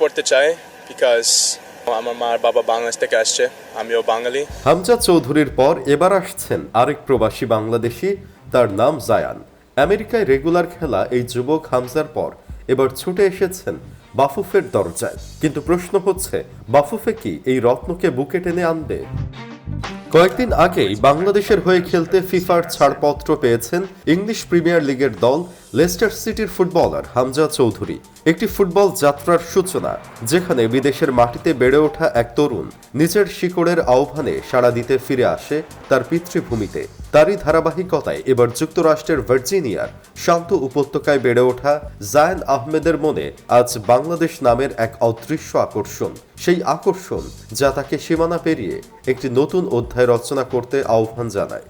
পড়তে চাই বিকজ আমার থেকে আসছে, আমিও বাঙালি। হামজা চৌধুরীর পর এবার আসছেন আরেক প্রবাসী বাংলাদেশি, তার নাম জায়ান। আমেরিকায় রেগুলার খেলা এই যুবক হামজার পর এবার ছুটে এসেছেন বাফুফের দরজায়। কিন্তু প্রশ্ন হচ্ছে, বাফুফে কি এই রত্নকে বুকে টেনে আনবে? কয়েকদিন আগেই বাংলাদেশের হয়ে খেলতে ফিফার ছাড়পত্র পেয়েছেন ইংলিশ প্রিমিয়ার লিগের দল লেস্টার সিটির ফুটবলার হামজা চৌধুরী। একটি ফুটবল যাত্রার সূচনা, যেখানে বিদেশের মাটিতে বেড়ে ওঠা এক তরুণ নিজের শিকড়ের আহ্বানে সাড়া দিতে ফিরে আসে তার পিতৃভূমিতে। তারই ধারাবাহিকতায় এবার যুক্তরাষ্ট্রের ভার্জিনিয়ার শান্ত উপত্যকায় বেড়ে ওঠা জায়ন আহমেদের মনে আজ বাংলাদেশ নামের এক অদৃশ্য আকর্ষণ। সেই আকর্ষণ যা তাকে সীমানা পেরিয়ে একটি নতুন অধ্যায় রচনা করতে আহ্বান জানায়।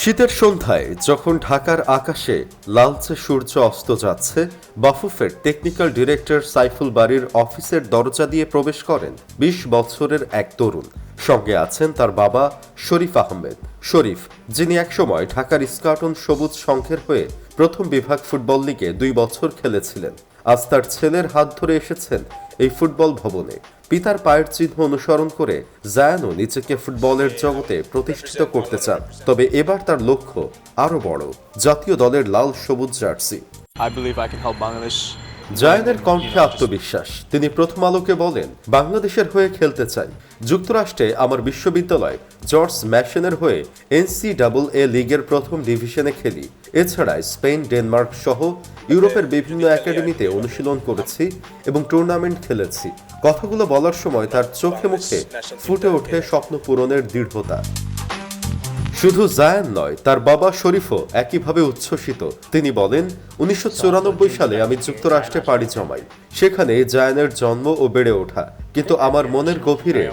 শীতের সন্ধ্যায় যখন ঢাকার আকাশে লালচে সূর্য অস্ত যাচ্ছে, বাফুফের টেকনিক্যাল ডিরেক্টর সাইফুল বাড়ির অফিসের দরজা দিয়ে প্রবেশ করেন বিশ বছরের এক তরুণ। সঙ্গে আছেন তার বাবা শরীফ আহমেদ। শরীফ, যিনি একসময় ঢাকার ইস্কাটন সবুজ সংঘের হয়ে প্রথম বিভাগ ফুটবল লিগে দুই বছর খেলেছিলেন। আজ তার ছেলের হাত ধরে এসেছেন এই ফুটবল ভবনে। পিতার পায়ের চিহ্ন অনুসরণ করে জায়ানও নিজেকে ফুটবলের জগতে প্রতিষ্ঠিত করতে চান। তবে এবার তার লক্ষ্য আরও বড়, জাতীয় দলের লাল সবুজ jersey. I believe I can help Bangladesh জায়ানের কণ্ঠে আত্মবিশ্বাস। তিনি প্রথম আলোকে বলেন, বাংলাদেশের হয়ে খেলতে চাই। যুক্তরাষ্ট্রে আমার বিশ্ববিদ্যালয় জর্জ ম্যাশনের হয়ে এনসি ডাবল এ লিগের প্রথম ডিভিশনে খেলি। এছাড়া স্পেন, ডেনমার্ক সহ ইউরোপের বিভিন্ন একাডেমিতে অনুশীলন করেছি এবং টুর্নামেন্ট খেলেছি। কথাগুলো বলার সময় তার চোখে মুখে ফুটে ওঠে স্বপ্ন পূরণের দৃঢ়তা। শুধু জায়ান নয়, তার বাবা শরীফও একইভাবে উচ্ছ্বসিত। তিনি বলেন, উনিশশো সালে আমি যুক্তরাষ্ট্রে পাড়ি জমাই। সেখানে জায়ানের জন্ম ও বেড়ে ওঠা। কিন্তু আমার মনের গভীরে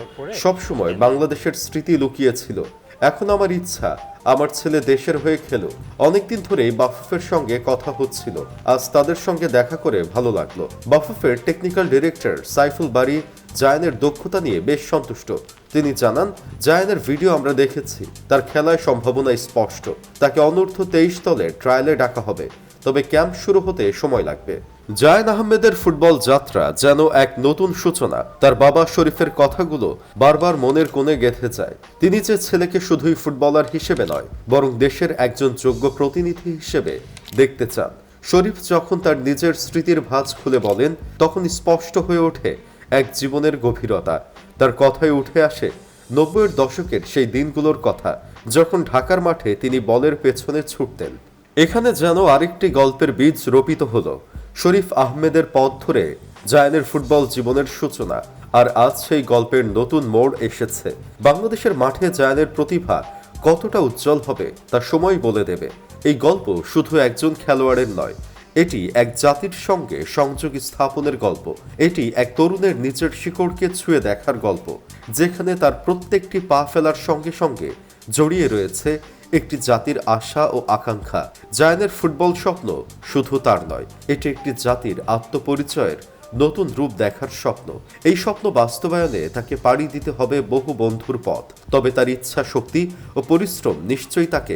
সবসময় বাংলাদেশের স্মৃতি লুকিয়েছিল। এখন আমার ইচ্ছা, আমার ছেলে দেশের হয়ে খেলো। অনেকদিন ধরেই বাফুফের সঙ্গে কথা হচ্ছিল। আজ তাদের সঙ্গে দেখা করে ভালো লাগল। বাফুফের টেকনিক্যাল ডিরেক্টর সাইফুল বাড়ি জায়ানের দক্ষতা নিয়ে বেশ সন্তুষ্ট। তিনি জানান, জায়ানের ভিডিও আমরা দেখেছি। তার খেলায় সম্ভাবনা স্পষ্ট। তাকে অনূর্ধ্ব তেইশ দলে ট্রায়ালে ডাকা হবে। তবে ক্যাম্প শুরু হতে সময় লাগবে। জায়ান আহমেদের ফুটবল যাত্রা যেন এক নতুন সূচনা। তার বাবা শরীফের কথাগুলো বারবার মনের কোণে গেঁথে যায়। তিনি যে ছেলেকে শুধুই ফুটবলার হিসেবে নয়, বরং দেশের একজন যোগ্য প্রতিনিধি হিসেবে দেখতে চান। শরীফ যখন তার নিজের স্মৃতির ভাঁজ খুলে বলেন, তখন স্পষ্ট হয়ে ওঠে এক জীবনের গভীরতা। তার কথায় উঠে আসে নব্বইয়ের দশকের সেই দিনগুলোর কথা, যখন ঢাকার মাঠে তিনি বলের পেছনে ছুটতেন। এখানে যেন আরেকটি গল্পের বীজ রোপিত হলো, শরীফ আহমেদের পথ ধরে জায়ানের ফুটবল জীবনের সূচনা, আর আজ সেই গল্পের নতুন মোড় এসেছে। বাংলাদেশের মাঠে জায়ানের প্রতিভা কতটা উজ্জ্বল হবে, তা সময় বলে দেবে। এই গল্প শুধু একজন খেলোয়াড়ের নয় এটি এক জাতির সঙ্গে সংযোগ স্থাপনের গল্প। এটি এক তরুণের নিচের শিকড়কে ছুঁয়ে দেখার গল্প, যেখানে তার প্রত্যেকটি পা ফেলার সঙ্গে সঙ্গে জড়িয়ে রয়েছে একটি জাতির আশা ও আকাঙ্ক্ষা। জায়ানের ফুটবল স্বপ্ন শুধু তার নয়, এটি একটি জাতির আত্মপরিচয়ের নতুন রূপ দেখার স্বপ্ন। এই স্বপ্ন বাস্তবায়নে তাকে পাড়ি দিতে হবে বহু বন্ধুর পথ, তবে তার ইচ্ছা শক্তি ও পরিশ্রম নিশ্চয়ই তাকে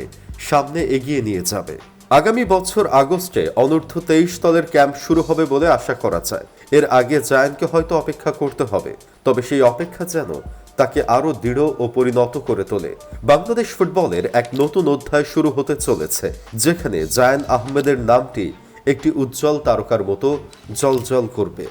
সামনে এগিয়ে নিয়ে যাবে। আগামী বছর আগস্টে অনূর্ধ্ব তেইশ দলের ক্যাম্প শুরু হবে বলে আশা করা যায়। এর আগে জায়ানকে হয়তো অপেক্ষা করতে হবে, তবে সেই অপেক্ষা যেন তাকে আরও দৃঢ় ও পরিণত করে তোলে। বাংলাদেশ ফুটবলের এক নতুন অধ্যায় শুরু হতে চলেছে, যেখানে জায়ান আহমেদের নামটি একটি উজ্জ্বল তারকার মতো জলজল করবে।